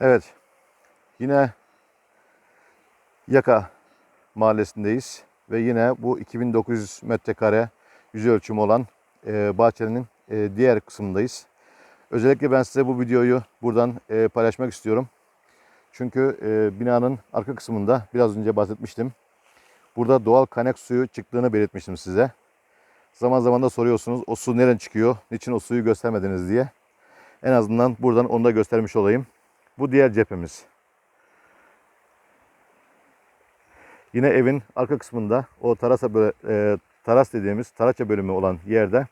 Evet. Yine Yaka mahallesindeyiz. Ve yine bu 2900 metrekare yüz ölçümü olan e, bahçenin e, diğer kısmındayız. Özellikle ben size bu videoyu buradan e, paylaşmak istiyorum. Çünkü e, binanın arka kısmında biraz önce bahsetmiştim. Burada doğal kaynak suyu çıktığını belirtmiştim size. Zaman zaman da soruyorsunuz o su nereden çıkıyor, niçin o suyu göstermediniz diye. En azından buradan onu da göstermiş olayım. Bu diğer cephemiz. Yine evin arka kısmında o tarasa böyle, e, taras dediğimiz taraça bölümü olan yerde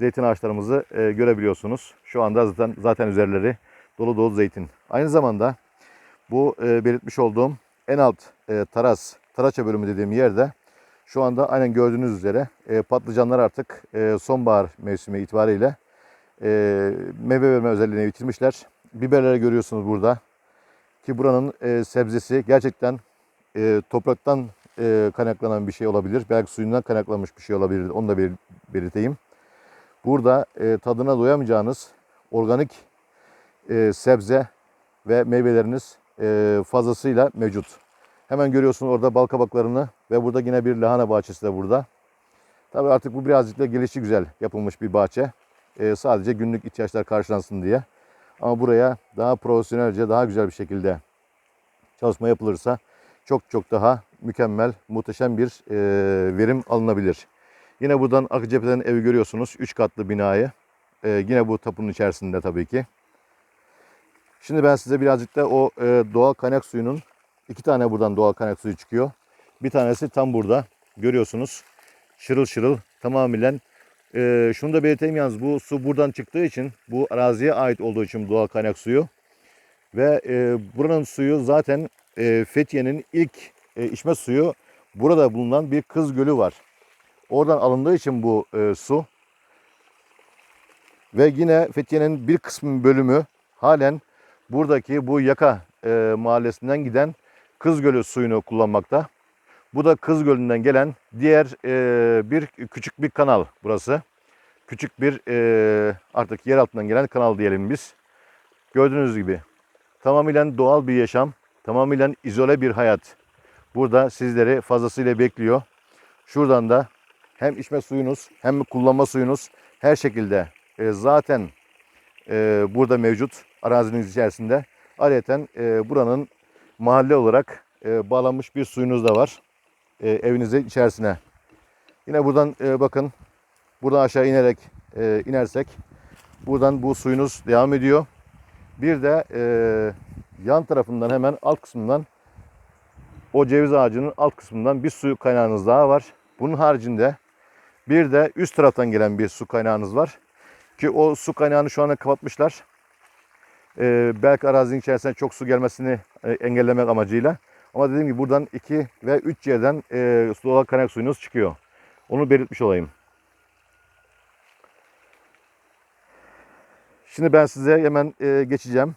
zeytin ağaçlarımızı e, görebiliyorsunuz. Şu anda zaten zaten üzerleri dolu dolu zeytin. Aynı zamanda bu e, belirtmiş olduğum en alt e, taras, taraça bölümü dediğim yerde şu anda aynen gördüğünüz üzere e, patlıcanlar artık e, sonbahar mevsimi itibariyle e, meyve verme özelliğini yitirmişler. Biberleri görüyorsunuz burada. Ki buranın e, sebzesi gerçekten e, topraktan e, kaynaklanan bir şey olabilir. Belki suyundan kaynaklanmış bir şey olabilir. Onu da bel- belirteyim. Burada e, tadına doyamayacağınız organik e, sebze ve meyveleriniz e, fazlasıyla mevcut. Hemen görüyorsunuz orada bal kabaklarını ve burada yine bir lahana bahçesi de burada. Tabii artık bu birazcık da gelişi güzel yapılmış bir bahçe. E, sadece günlük ihtiyaçlar karşılansın diye. Ama buraya daha profesyonelce, daha güzel bir şekilde çalışma yapılırsa çok çok daha mükemmel, muhteşem bir e, verim alınabilir. Yine buradan arka cepheden evi görüyorsunuz. 3 katlı binayı. E, yine bu tapunun içerisinde tabii ki. Şimdi ben size birazcık da o e, doğal kaynak suyunun iki tane buradan doğal kaynak suyu çıkıyor. Bir tanesi tam burada. Görüyorsunuz. Şırıl şırıl tamamen e, şunu da belirteyim yalnız bu su buradan çıktığı için bu araziye ait olduğu için doğal kaynak suyu ve e, buranın suyu zaten e, Fethiye'nin ilk e, içme suyu burada bulunan bir Kız Gölü var. Oradan alındığı için bu e, su ve yine Fethiye'nin bir kısmı bölümü halen buradaki bu Yaka e, mahallesinden giden Kız Gölü suyunu kullanmakta. Bu da Kız Gölü'nden gelen diğer e, bir küçük bir kanal burası. Küçük bir e, artık yer altından gelen kanal diyelim biz. Gördüğünüz gibi tamamen doğal bir yaşam, tamamen izole bir hayat. Burada sizleri fazlasıyla bekliyor. Şuradan da hem içme suyunuz hem kullanma suyunuz her şekilde e, zaten e, burada mevcut arazinin içerisinde. Ayrıca e, buranın mahalle olarak e, bağlanmış bir suyunuz da var e, evinizin içerisine. Yine buradan e, bakın buradan aşağı inerek e, inersek buradan bu suyunuz devam ediyor. Bir de e, yan tarafından hemen alt kısmından o ceviz ağacının alt kısmından bir su kaynağınız daha var. Bunun haricinde bir de üst taraftan gelen bir su kaynağınız var. Ki o su kaynağını şu anda kapatmışlar. Ee, belki arazinin içerisine çok su gelmesini e, engellemek amacıyla. Ama dediğim gibi buradan 2 ve 3 yerden e, doğal kaynak suyunuz çıkıyor. Onu belirtmiş olayım. Şimdi ben size hemen e, geçeceğim.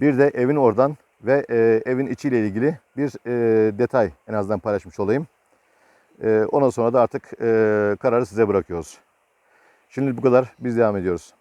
Bir de evin oradan ve e, evin içiyle ilgili bir e, detay en azından paylaşmış olayım. E, ondan sonra da artık e, kararı size bırakıyoruz. Şimdi bu kadar. Biz devam ediyoruz.